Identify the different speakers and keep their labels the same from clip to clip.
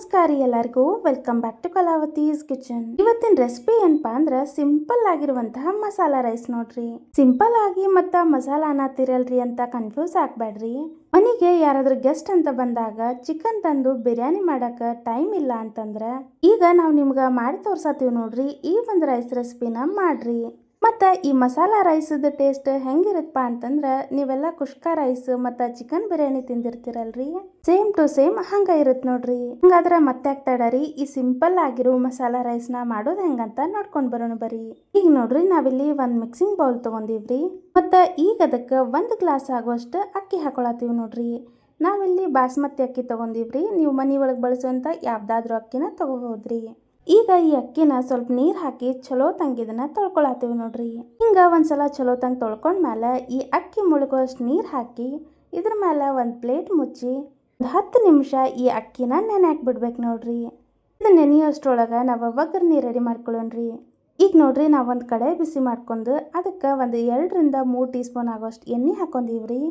Speaker 1: ನಮಸ್ಕಾರ ಎಲ್ಲರಿಗೂ. Welcome back to Kalavathi's kitchen ಇವತ್ತಿನ ರೆಸಿಪಿ ಏನಪ್ಪ ಅಂದ್ರೆ ಸಿಂಪಲ್ ಆಗಿರುವಂತಹ ಮಸಾಲಾ ರೈಸ್ ನೋಡ್ರಿ. ಸಿಂಪಲ್ ಆಗಿ ಮತ್ತ ಮಸಾಲ ಅನ್ನತಿರಲ್ರಿ ಅಂತ ಕನ್ಫ್ಯೂಸ್ ಆಗ್ಬೇಡ್ರಿ ಮನೆಗೆ ಯಾರಾದ್ರೂ ಗೆಸ್ಟ್ ಅಂತ ಬಂದಾಗ ಚಿಕನ್ ತಂದು ಬಿರಿಯಾನಿ ಮಾಡಕ ಟೈಮ್ ಇಲ್ಲ ಅಂತಂದ್ರ ಈಗ ನಾವು ನಿಮ್ಗ ಮಾಡಿ ತೋರ್ಸತ್ತೀವಿ ನೋಡ್ರಿ ಈ ಒಂದು ರೈಸ್ ರೆಸಿಪಿನ ಮಾಡ್ರಿ. ಮತ್ತು ಈ ಮಸಾಲ ರೈಸದ ಟೇಸ್ಟ್ ಹೆಂಗಿರುತ್ತಪ್ಪ ಅಂತಂದ್ರೆ ನೀವೆಲ್ಲ ಕುಷ್ಕ ರೈಸ್ ಮತ್ತು ಚಿಕನ್ ಬಿರಿಯಾನಿ ತಿಂದಿರ್ತೀರಲ್ರಿ? ಸೇಮ್ ಟು ಸೇಮ್ ಹಂಗೆ ಇರುತ್ತೆ ನೋಡ್ರಿ. ಹಂಗಾದ್ರೆ ಮತ್ತೆ ಆಗ್ತಾಡರಿ ಈ ಸಿಂಪಲ್ ಆಗಿರೋ ಮಸಾಲ ರೈಸ್ನ ಮಾಡೋದು ಹೆಂಗಂತ ನೋಡ್ಕೊಂಡು ಬರೋಣ ಬರ್ರಿ ಈಗ ನೋಡ್ರಿ ನಾವಿಲ್ಲಿ ಒಂದು ಮಿಕ್ಸಿಂಗ್ ಬೌಲ್ ತೊಗೊಂಡಿವ್ರಿ. ಮತ್ತು ಈಗ ಅದಕ್ಕೆ ಒಂದು ಗ್ಲಾಸ್ ಆಗುವಷ್ಟು ಅಕ್ಕಿ ಹಾಕೊಳತ್ತೀವಿ ನೋಡ್ರಿ. ನಾವಿಲ್ಲಿ ಬಾಸ್ಮತಿ ಅಕ್ಕಿ ತೊಗೊಂಡಿವ್ರಿ. ನೀವು ಮನೆ ಒಳಗೆ ಬಳಸುವಂಥ ಯಾವುದಾದ್ರೂ ಅಕ್ಕಿನ ತೊಗೋಬೋದ್ರಿ. ಈಗ ಈ ಅಕ್ಕಿನ ಸ್ವಲ್ಪ ನೀರು ಹಾಕಿ ಚಲೋ ತಂಗಿದನ್ನ ತೊಳ್ಕೊಳತ್ತೀವಿ ನೋಡ್ರಿ. ಹಿಂಗೆ ಒಂದ್ಸಲ ಚಲೋ ತಂಗ್ ತೊಳ್ಕೊಂಡ್ಮೇಲೆ ಈ ಅಕ್ಕಿ ಮುಳುಗುವಷ್ಟು ನೀರು ಹಾಕಿ ಇದ್ರ ಮೇಲೆ ಒಂದು ಪ್ಲೇಟ್ ಮುಚ್ಚಿ ಒಂದು ಹತ್ತು ನಿಮಿಷ ಈ ಅಕ್ಕಿನ ನೆನೆ ಬಿಡ್ಬೇಕು ನೋಡ್ರಿ. ಇದು ನೆನೆಯೋಷ್ಟ್ರೊಳಗೆ ನಾವು ಒಗ್ಗರಣೆ ರೆಡಿ ಮಾಡ್ಕೊಳ್ಳೋಣ್ರಿ ಈಗ ನೋಡ್ರಿ ನಾವು ಒಂದು ಕಡೆ ಬಿಸಿ ಮಾಡ್ಕೊಂಡು ಅದಕ್ಕೆ ಒಂದು ಎರಡರಿಂದ ಮೂರು ಟೀ ಸ್ಪೂನ್ ಆಗೋಷ್ಟು ಎಣ್ಣೆ ಹಾಕೊಂಡಿವ್ರಿ.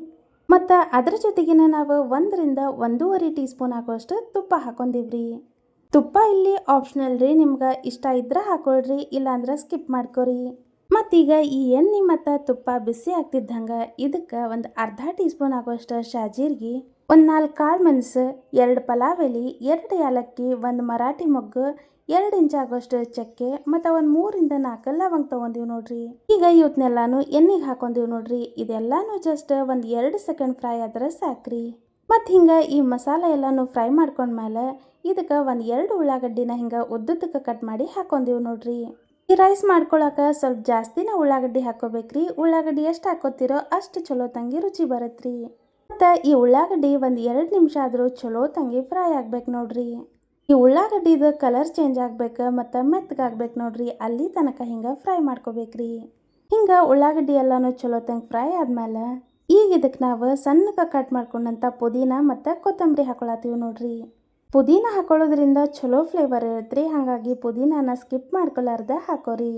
Speaker 1: ಮತ್ತು ಅದ್ರ ಜೊತೆಗಿನ ನಾವು ಒಂದರಿಂದ ಒಂದೂವರೆ ಟೀ ಸ್ಪೂನ್ ಆಗೋಷ್ಟು ತುಪ್ಪ ಹಾಕೊಂಡೀವ್ರಿ. ತುಪ್ಪ ಇಲ್ಲಿ ಆಪ್ಷನಲ್ ರೀ, ನಿಮ್ಗೆ ಇಷ್ಟ ಇದ್ರೆ ಹಾಕೊಳ್ರಿ, ಇಲ್ಲಾಂದ್ರೆ ಸ್ಕಿಪ್ ಮಾಡ್ಕೊರಿ. ಮತ್ತೀಗ ಈ ಎಣ್ಣೆ ಮತ್ತು ತುಪ್ಪ ಬಿಸಿ ಆಗ್ತಿದ್ದಂಗೆ ಇದಕ್ಕೆ ಒಂದು ಅರ್ಧ ಟೀ ಸ್ಪೂನ್ ಆಗೋಷ್ಟು ಶಾಜೀರ್ಗಿ, ಒಂದು ನಾಲ್ಕು ಕಾಳು ಮೆಣಸು, ಎರಡು ಪಲಾವ್ ಎಲೆ ಎರಡು ಏಲಕ್ಕಿ ಒಂದು ಮರಾಠಿ ಮೊಗ್ಗು, ಎರಡು ಇಂಚ್ ಆಗೋಷ್ಟು ಚಕ್ಕೆ, ಮತ್ತು ಒಂದು ಮೂರಿಂದ ನಾಲ್ಕು ಲವಂಗ ತೊಗೊಂಡಿವಿ ನೋಡ್ರಿ. ಈಗ ಇವತ್ನೆಲ್ಲಾನು ಎಣ್ಣೆಗೆ ಹಾಕೊಂಡಿವಿ ನೋಡ್ರಿ, ಇದೆಲ್ಲಾನು ಜಸ್ಟ್ ಒಂದು ಎರಡು ಸೆಕೆಂಡ್ ಫ್ರೈ ಆದ್ರೆ ಸಾಕ್ರಿ. ಮತ್ತು ಹಿಂಗೆ ಈ ಮಸಾಲೆ ಎಲ್ಲನೂ ಫ್ರೈ ಮಾಡ್ಕೊಂಡ್ಮೇಲೆ ಇದಕ್ಕೆ ಒಂದು ಎರಡು ಉಳ್ಳಾಗಡ್ಡಿನ ಹಿಂಗೆ ಉದ್ದುದ್ದಕ್ಕೆ ಕಟ್ ಮಾಡಿ ಹಾಕೊಂದೀವಿ ನೋಡ್ರಿ. ಈ ರೈಸ್ ಮಾಡ್ಕೊಳಕ್ಕೆ ಸ್ವಲ್ಪ ಜಾಸ್ತಿನ ಉಳ್ಳಾಗಡ್ಡಿ ಹಾಕೋಬೇಕ್ರಿ. ಉಳ್ಳಾಗಡ್ಡಿ ಎಷ್ಟು ಹಾಕೋತಿರೋ ಅಷ್ಟು ಚಲೋ ತಂಗಿ ರುಚಿ ಬರುತ್ತೆ ಮತ್ತು ಈ ಉಳ್ಳಾಗಡ್ಡಿ ಒಂದು ಎರಡು ನಿಮಿಷ ಆದರೂ ಚಲೋ ತಂಗಿ ಫ್ರೈ ಆಗ್ಬೇಕು ನೋಡ್ರಿ. ಈ ಉಳ್ಳಾಗಡ್ಡಿದು ಕಲರ್ ಚೇಂಜ್ ಆಗ್ಬೇಕು ಮತ್ತು ಮೆತ್ತಗಾಗ್ಬೇಕು ನೋಡ್ರಿ. ಅಲ್ಲಿ ತನಕ ಹಿಂಗೆ ಫ್ರೈ ಮಾಡ್ಕೋಬೇಕ್ರಿ. ಹಿಂಗೆ ಉಳ್ಳಾಗಡ್ಡಿ ಎಲ್ಲನೂ ಚಲೋ ತಂಗಿ ಫ್ರೈ ಆದ್ಮೇಲೆ ಈಗ ಇದಕ್ಕೆ ನಾವು ಸಣ್ಣಗೆ ಕಟ್ ಮಾಡ್ಕೊಂಡಂಥ ಪುದೀನ ಮತ್ತು ಕೊತ್ತಂಬರಿ ಹಾಕೊಳತ್ತೀವಿ ನೋಡ್ರಿ. ಪುದೀನ ಹಾಕೊಳ್ಳೋದ್ರಿಂದ ಚಲೋ ಫ್ಲೇವರ್ ಇರುತ್ತೆ ಹಾಗಾಗಿ ಪುದೀನಾನ ಸ್ಕಿಪ್ ಮಾಡ್ಕೊಲಾರ್ದ ಹಾಕೋರಿ.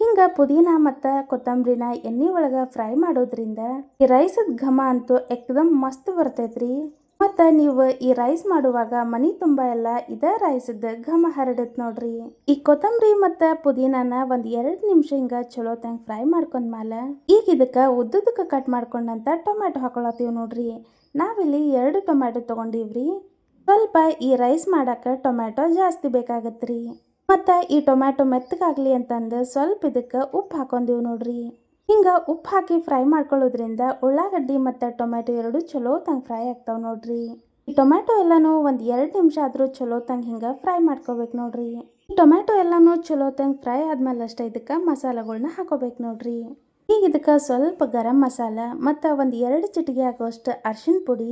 Speaker 1: ಹಿಂಗೆ ಪುದೀನ ಮತ್ತು ಕೊತ್ತಂಬರಿನ ಎಣ್ಣೆ ಒಳಗೆ ಫ್ರೈ ಮಾಡೋದ್ರಿಂದ ಈ ರೈಸದ ಘಮ ಅಂತೂ ಎಕ್ದಮ್ ಮಸ್ತ್ ಬರ್ತೈತ್ರಿ. ಮತ್ತು ನೀವು ಈ ರೈಸ್ ಮಾಡುವಾಗ ಮನಿ ತುಂಬ ಎಲ್ಲ ಇದೇ ರೈಸದ ಘಮ ಹರಡತ್ ನೋಡ್ರಿ. ಈ ಕೊತ್ತಂಬರಿ ಮತ್ತು ಪುದೀನಾನ ಒಂದು ಎರಡು ನಿಮಿಷ ಹಿಂಗೆ ಚಲೋ ತಂಗ್ ಫ್ರೈ ಮಾಡ್ಕೊಂಡ್ಮೇಲೆ ಈಗ ಇದಕ್ಕೆ ಉದ್ದುದಕ್ಕೆ ಕಟ್ ಮಾಡ್ಕೊಂಡಂತ ಟೊಮ್ಯಾಟೊ ಹಾಕೊಳತ್ತೀವಿ ನೋಡ್ರಿ. ನಾವಿಲ್ಲಿ ಎರಡು ಟೊಮ್ಯಾಟೊ ತೊಗೊಂಡಿವ್ರಿ. ಸ್ವಲ್ಪ ಈ ರೈಸ್ ಮಾಡಕ್ಕೆ ಟೊಮ್ಯಾಟೊ ಜಾಸ್ತಿ ಬೇಕಾಗತ್ರಿ. ಮತ್ತು ಈ ಟೊಮ್ಯಾಟೊ ಮೆತ್ತಗಾಗಲಿ ಅಂತಂದು ಸ್ವಲ್ಪ ಇದಕ್ಕೆ ಉಪ್ಪು ಹಾಕೊಂಡಿವಿ ನೋಡ್ರಿ. ಹಿಂಗೆ ಉಪ್ಪು ಹಾಕಿ ಫ್ರೈ ಮಾಡ್ಕೊಳ್ಳೋದ್ರಿಂದ ಉಳ್ಳಾಗಡ್ಡಿ ಮತ್ತು ಟೊಮ್ಯಾಟೊ ಎರಡು ಚಲೋ ತಂಗೆ ಫ್ರೈ ಆಗ್ತಾವೆ ನೋಡ್ರಿ. ಈ ಟೊಮ್ಯಾಟೊ ಎಲ್ಲನೂ ಒಂದು ಎರಡು ನಿಮಿಷ ಆದರೂ ಚಲೋ ತಂಗೆ ಹಿಂಗೆ ಫ್ರೈ ಮಾಡ್ಕೋಬೇಕು ನೋಡ್ರಿ. ಟೊಮ್ಯಾಟೊ ಎಲ್ಲನೂ ಚಲೋ ತಂಗೆ ಫ್ರೈ ಆದ್ಮೇಲೆ ಅಷ್ಟೇ ಇದಕ್ಕೆ ಮಸಾಲೆಗಳನ್ನ ಹಾಕೋಬೇಕು ನೋಡ್ರಿ. ಈಗ ಇದಕ್ಕೆ ಸ್ವಲ್ಪ ಗರಂ ಮಸಾಲ ಮತ್ತು ಒಂದು ಎರಡು ಚಿಟಿಗೆ ಆಗೋಷ್ಟು ಅರ್ಶಿಣ ಪುಡಿ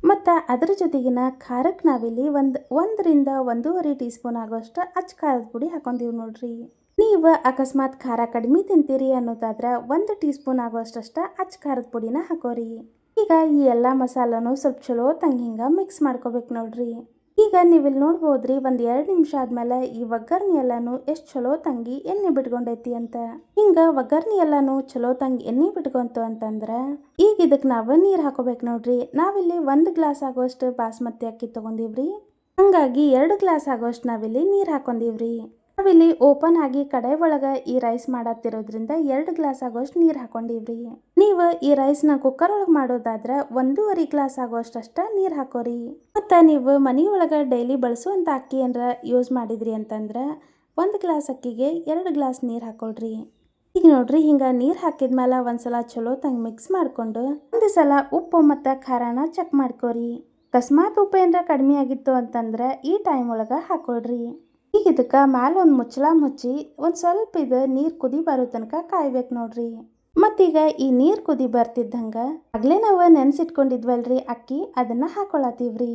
Speaker 1: ಮತ್ತು ಅದ್ರ ಜೊತೆಗಿನ ಖಾರಕ್ಕೆ ನಾವಿಲ್ಲಿ ಒಂದು ಒಂದರಿಂದ ಒಂದೂವರೆ ಟೀ ಸ್ಪೂನ್ ಆಗುವಷ್ಟು ಅಚ್ಚ ಖಾರದ ಪುಡಿ ಹಾಕೊಂತೀವಿ ನೋಡ್ರಿ. ನೀವು ಅಕಸ್ಮಾತ್ ಖಾರ ಕಡಿಮೆ ತಿಂತೀರಿ ಅನ್ನೋದಾದ್ರೆ ಒಂದು ಟೀ ಸ್ಪೂನ್ ಆಗುವಷ್ಟಷ್ಟ ಅಚ್ಚ ಖಾರದ ಪುಡಿನ ಹಾಕೋರಿ. ಈಗ ಈ ಎಲ್ಲ ಮಸಾಲನು ಸ್ವಲ್ಪ ಚಲೋ ತಂಗಿ ಹಿಂಗೆ ಮಿಕ್ಸ್ ಮಾಡ್ಕೋಬೇಕು ನೋಡ್ರಿ. ಈಗ ನೀವಿಲ್ಲಿ ನೋಡ್ಬೋದ್ರಿ ಒಂದು ಎರಡು ನಿಮಿಷ ಆದ್ಮೇಲೆ ಈ ಒಗ್ಗರ್ಣಿ ಎಲ್ಲಾನು ಎಷ್ಟು ಚಲೋ ತಂಗಿ ಎಣ್ಣೆ ಬಿಟ್ಕೊಂಡೈತಿ ಅಂತ. ಹಿಂಗ ಒಗ್ಗರ್ಣಿ ಎಲ್ಲಾನು ಚಲೋ ತಂಗಿ ಎಣ್ಣೆ ಬಿಟ್ಕೊಂತು ಅಂತಂದ್ರೆ ಈಗ ಇದಕ್ಕೆ ನಾವು ನೀರು ಹಾಕೋಬೇಕು ನೋಡ್ರಿ. ನಾವಿಲ್ಲಿ ಒಂದು ಗ್ಲಾಸ್ ಆಗೋಷ್ಟು ಬಾಸ್ಮತಿ ಅಕ್ಕಿ ತಗೊಂಡಿವ್ರಿ. ಹಂಗಾಗಿ ಎರಡು ಗ್ಲಾಸ್ ಆಗೋಷ್ಟು ನಾವಿಲ್ಲಿ ನೀರು ಹಾಕೊಂಡಿವ್ರಿ. ನಾವಿಲ್ಲಿ ಓಪನ್ ಆಗಿ ಕಡೆ ಒಳಗೆ ಈ ರೈಸ್ ಮಾಡತ್ತಿರೋದ್ರಿಂದ ಎರಡು ಗ್ಲಾಸ್ ಆಗೋಷ್ಟು ನೀರು ಹಾಕೊಂಡಿವ್ರಿ. ನೀವು ಈ ರೈಸ್ನ ಕುಕ್ಕರ್ ಒಳಗೆ ಮಾಡೋದಾದ್ರೆ ಒಂದೂವರೆ ಗ್ಲಾಸ್ ಆಗೋಷ್ಟಷ್ಟ ನೀರು ಹಾಕೋರಿ. ಮತ್ತು ನೀವು ಮನೆ ಒಳಗೆ ಡೈಲಿ ಬಳಸುವಂಥ ಅಕ್ಕಿ ಏನರ ಯೂಸ್ ಮಾಡಿದ್ರಿ ಅಂತಂದ್ರೆ ಒಂದು ಗ್ಲಾಸ್ ಅಕ್ಕಿಗೆ ಎರಡು ಗ್ಲಾಸ್ ನೀರು ಹಾಕೊಳ್ರಿ. ಈಗ ನೋಡ್ರಿ ಹಿಂಗೆ ನೀರು ಹಾಕಿದ್ಮೇಲೆ ಒಂದ್ಸಲ ಚಲೋ ತಂಗೆ ಮಿಕ್ಸ್ ಮಾಡಿಕೊಂಡು ಒಂದು ಸಲ ಉಪ್ಪು ಮತ್ತು ಖಾರನ ಚೆಕ್ ಮಾಡ್ಕೋರಿ. ಅಕಸ್ಮಾತ್ ಉಪ್ಪು ಏನರ ಕಡಿಮೆ ಆಗಿತ್ತು ಅಂತಂದ್ರೆ ಈ ಟೈಮ್ ಒಳಗೆ ಹಾಕೊಳ್ರಿ. ಈಗ ಇದಕ್ಕೆ ಮ್ಯಾಲೆ ಒಂದು ಮುಚ್ಚಳ ಮುಚ್ಚಿ ಒಂದು ಸ್ವಲ್ಪ ಇದು ನೀರು ಕುದಿ ಬರೋ ತನಕ ಕಾಯ್ಬೇಕು ನೋಡ್ರಿ. ಮತ್ತೀಗ ಈ ನೀರು ಕುದಿ ಬರ್ತಿದ್ದಂಗೆ ಆಗಲೇ ನಾವು ನೆನೆಸಿಟ್ಕೊಂಡಿದ್ವಲ್ರಿ ಅಕ್ಕಿ, ಅದನ್ನು ಹಾಕೊಳತ್ತೀವ್ರಿ.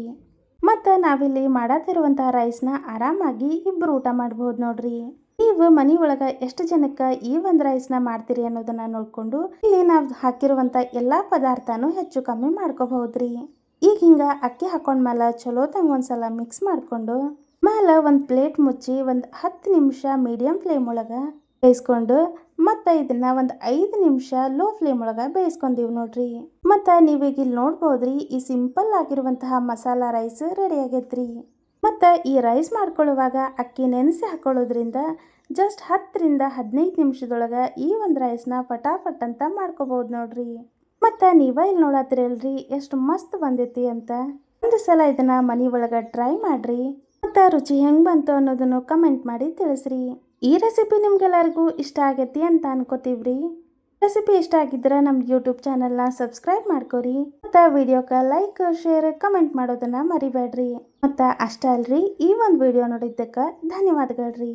Speaker 1: ಮತ್ತು ನಾವಿಲ್ಲಿ ಮಾಡತ್ತಿರುವಂಥ ರೈಸ್ನ ಆರಾಮಾಗಿ ಇಬ್ಬರು ಊಟ ಮಾಡ್ಬೋದು ನೋಡ್ರಿ. ನೀವು ಮನೆ ಒಳಗೆ ಎಷ್ಟು ಜನಕ್ಕೆ ಈ ಒಂದು ರೈಸ್ನ ಮಾಡ್ತೀರಿ ಅನ್ನೋದನ್ನ ನೋಡಿಕೊಂಡು ಇಲ್ಲಿ ನಾವು ಹಾಕಿರುವಂಥ ಎಲ್ಲ ಪದಾರ್ಥನೂ ಹೆಚ್ಚು ಕಮ್ಮಿ ಮಾಡ್ಕೋಬಹುದ್ರಿ. ಈಗ ಹಿಂಗೆ ಅಕ್ಕಿ ಹಾಕೊಂಡ್ಮೇಲೆ ಚಲೋ ತಂಗ ಒಂದ್ಸಲ ಮಿಕ್ಸ್ ಮಾಡಿಕೊಂಡು ಮೇಲೆ ಒಂದು ಪ್ಲೇಟ್ ಮುಚ್ಚಿ ಒಂದು ಹತ್ತು ನಿಮಿಷ ಮೀಡಿಯಮ್ ಫ್ಲೇಮ್ ಒಳಗೆ ಬೇಯಿಸ್ಕೊಂಡು ಮತ್ತು ಇದನ್ನು ಒಂದು ಐದು ನಿಮಿಷ ಲೋ ಫ್ಲೇಮ್ ಒಳಗೆ ಬೇಯಿಸ್ಕೊಂಡೀವಿ ನೋಡ್ರಿ. ಮತ್ತು ನೀವೀಗ ಇಲ್ಲಿ ನೋಡ್ಬೋದ್ರಿ ಈ ಸಿಂಪಲ್ ಆಗಿರುವಂತಹ ಮಸಾಲ ರೈಸ್ ರೆಡಿ ಆಗೈತ್ರಿ. ಮತ್ತು ಈ ರೈಸ್ ಮಾಡ್ಕೊಳ್ಳುವಾಗ ಅಕ್ಕಿ ನೆನೆಸಿ ಹಾಕೊಳ್ಳೋದ್ರಿಂದ ಜಸ್ಟ್ ಹತ್ತರಿಂದ ಹದಿನೈದು ನಿಮಿಷದೊಳಗೆ ಈ ಒಂದು ರೈಸ್ನ ಫಟಾಫಟ್ ಅಂತ ಮಾಡ್ಕೋಬೋದು ನೋಡ್ರಿ. ಮತ್ತು ನೀವ ಇಲ್ಲಿ ನೋಡತ್ತಿರಲ್ರಿ ಎಷ್ಟು ಮಸ್ತ್ ಬಂದೈತಿ ಅಂತ. ಒಂದು ಸಲ ಇದನ್ನು ಮನೆ ಒಳಗೆ ಟ್ರೈ ಮಾಡ್ರಿ. ಮತ್ತು ರುಚಿ ಹೆಂಗೆ ಬಂತು ಅನ್ನೋದನ್ನು ಕಮೆಂಟ್ ಮಾಡಿ ತಿಳಿಸ್ರಿ. ಈ ರೆಸಿಪಿ ನಿಮ್ಗೆಲ್ಲರಿಗೂ ಇಷ್ಟ ಆಗೈತಿ ಅಂತ ಅನ್ಕೋತೀವ್ರಿ. ರೆಸಿಪಿ ಇಷ್ಟ ಆಗಿದ್ರೆ ನಮ್ಮ ಯೂಟ್ಯೂಬ್ ಚಾನಲ್ನ ಸಬ್ಸ್ಕ್ರೈಬ್ ಮಾಡ್ಕೊರಿ. ಮತ್ತು ವಿಡಿಯೋಕ್ಕೆ ಲೈಕ್ ಶೇರ್ ಕಮೆಂಟ್ ಮಾಡೋದನ್ನು ಮರಿಬೇಡ್ರಿ. ಮತ್ತು ಅಷ್ಟೇ ಅಲ್ರಿ ಈ ಒಂದು ವಿಡಿಯೋ ನೋಡಿದ್ದಕ್ಕೆ ಧನ್ಯವಾದಗಳ್ರಿ.